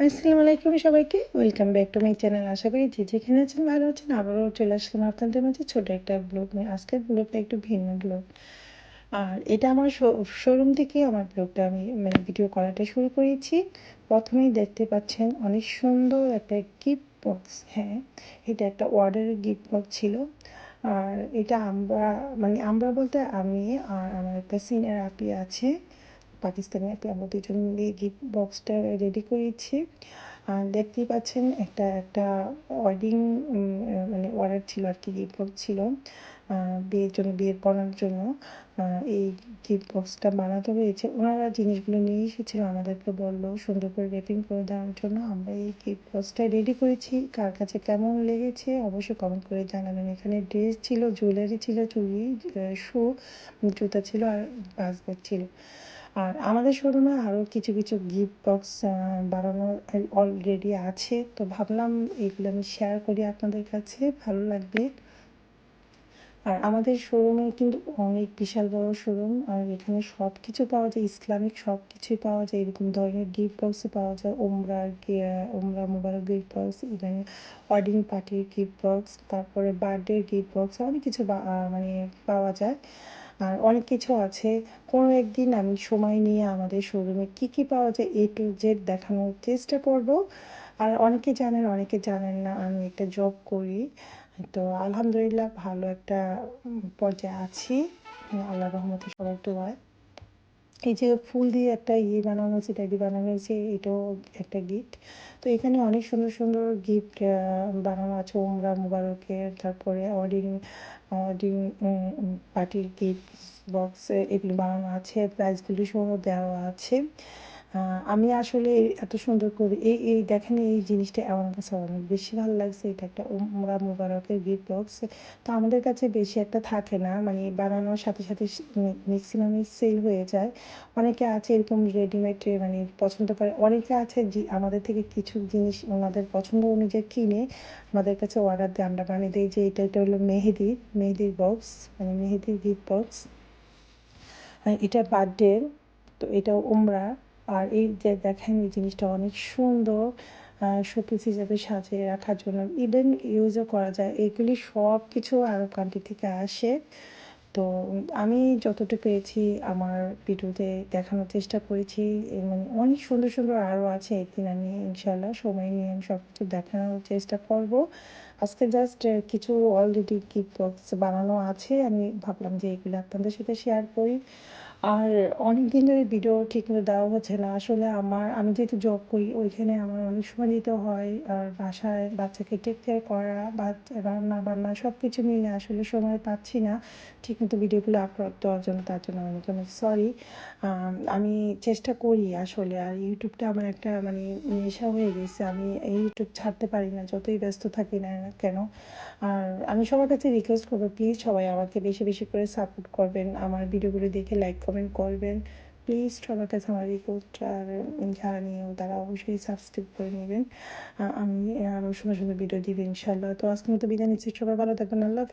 আসসালামু আলাইকুম সবাইকে। Welcome back to my channel আশা করি যে যেখানে আছেন, ভালো আছেন, আবারও চলে আসলাম আপনাদের মাঝে ছোট একটা ব্লগ নিয়ে। আজকের ব্লগটা একটু ভিন্ন ব্লগ আর এটা আমার শোরুম থেকে আমার ব্লগটা আমি মানে ভিডিও করাটা শুরু করেছি। প্রথমেই দেখতে পাচ্ছেন অনেক সুন্দর একটা গিফট বক্স হ্যাঁ এটা একটা অর্ডারের গিফট বক্স ছিল। আর এটা আমরা মানে আমরা বলতে আমি আর আমার একটা সিনিয়র আপি আছে। পাকিস্তানি আপনি আমরা দুজন মিলে গিফট বক্সটা রেডি করেছি। আর দেখতেই পাচ্ছেন একটা একটা ওয়েডিং মানে অর্ডার ছিল আর কি গিফট বক্স ছিল বিয়ের জন্য, বিয়ের পড়ার জন্য। এই গিফট বক্সটা বানাতে হয়েছে। ওনারা জিনিসগুলো নিয়ে এসেছিল, আমাদেরকে বলল সুন্দর করে রেপিং করে দেওয়ার জন্য। আমরা এই গিফট বক্সটা রেডি করেছি। কার কাছে কেমন লেগেছে অবশ্যই কমেন্ট করে জানাবেন। এখানে ড্রেস ছিল জুয়েলারি ছিল, চুড়ি শু জুতা ছিল আর বাসব্যাগ ছিল। আর আমাদের শোরুমে আরও কিছু কিছু গিফট বক্স বানানো অলরেডি আছে। তো ভাবলাম এগুলো আমি শেয়ার করি আপনাদের কাছে, ভালো লাগবে। আর আমাদের শোরুমে কিন্তু অনেক বিশাল বড় শোরুম, আর এখানে সব কিছু পাওয়া যায়, ইসলামিক সব কিছুই পাওয়া যায়, এরকম ধরনের গিফট বক্সও পাওয়া যায় ওমরার ওমরা mobile gift box even wedding পার্টির গিফট বক্স তারপরে বার্থডে গিফট বক্স অনেক কিছু মানে পাওয়া যায়। আর অনেক কিছু আছে। কোনো একদিন আমি সময় নিয়ে আমাদের শোরুমে কি কি পাওয়া যায় এ টু জেড দেখানোর চেষ্টা করব। আর অনেকে জানেন অনেকে জানেন না, আমি একটা জব করি। তো আলহামদুলিল্লাহ ভালো একটা পর্যায়ে আছি। আল্লাহ রহমতে সবাই হয় এই যে ফুল দিয়ে একটা ইয়ে বানানো হয়েছে ট্যাডি বানানো হয়েছে এটাও একটা গিফট তো এখানে অনেক সুন্দর সুন্দর গিফট বানানো আছে, ওমরা মুবারকের, তারপরে অডিং অডিং পার্টির গিফট বক্স এগুলো বানানো আছে প্রাইসগুলি সহ দেওয়া আছে। আমি আসলে এত সুন্দর করে এই এই দেখেন এই জিনিসটা আমার কাছে অনেক বেশি ভালো লাগছে। এটা একটা উমরা মুবারকের গিফট বক্স। তো আমাদের কাছে বেশি একটা থাকে না মানে বানানোর সাথে সাথে ম্যাক্সিমামই সেল হয়ে যায়। অনেকে আছে এরকম রেডিমেড মানে পছন্দ করে। অনেকে আছে আমাদের থেকে কিছু জিনিস ওনাদের পছন্দ অনুযায়ী কিনে আমাদের কাছে অর্ডার দিয়ে আমরা বানিয়ে দিই। যে এটা এটা হলো মেহেদির মেহেদির বক্স মানে মেহেদির গিফট বক্স। এটা বার্থডে তো এটা উমরা। আর এই যে দেখেন এই জিনিসটা অনেক সুন্দর শোপিস হিসাবে সাজিয়ে রাখার জন্য ইভেন ইউজও করা যায়। এগুলি সব কিছু আরব কান্ট্রি থেকে আসে। তো আমি যতটুকু পেয়েছি আমার ভিডিওতে দেখানোর চেষ্টা করেছি। মানে অনেক সুন্দর সুন্দর আরও আছে। একদিন আমি ইনশাল্লাহ সময় নিয়ে আমি সব কিছু দেখানোর চেষ্টা করব। আজকে জাস্ট কিছু অলরেডি গিফট বক্স বানানো আছে। আমি ভাবলাম যে এগুলো আপনাদের সাথে শেয়ার করি। আর অনেক দিন ধরে ভিডিও ঠিক মতো দেওয়া হচ্ছে না। আসলে আমার, আমি যেহেতু জব করি, ওইখানে আমার অনেক সময় দিতে হয়। আর বাসায় বাচ্চাকে টেক কেয়ার করা বা রান্না বান্না সব কিছু মিলে আসলে সময় পাচ্ছি না। ঠিক মতো ভিডিওগুলো আপলোড দেওয়ার জন্য, তার জন্য অনেক অনেক সরি আমি চেষ্টা করি আসলে। আর ইউটিউবটা আমার একটা মানে নেশা হয়ে গেছে। আমি ইউটিউব ছাড়তে পারি না, যতই ব্যস্ত থাকি না কেন। আর আমি সবার কাছে রিকোয়েস্ট করব প্লিজ সবাই আমাকে বেশি বেশি করে সাপোর্ট করবেন। আমার ভিডিওগুলো দেখে লাইক কমেন্ট করবেন। প্লিজ সবার কাছে আমার রিকোয়েস্ট আর যারা নিয়েও তারা অবশ্যই সাবস্ক্রাইব করে নেবেন। আমি আরও সুন্দর সুন্দর ভিডিও দিবেন ইনশাল্লাহ তো আজকে মতো বিদায় নিচ্ছি। সবাই ভালো থাকবেন। আল্লাহ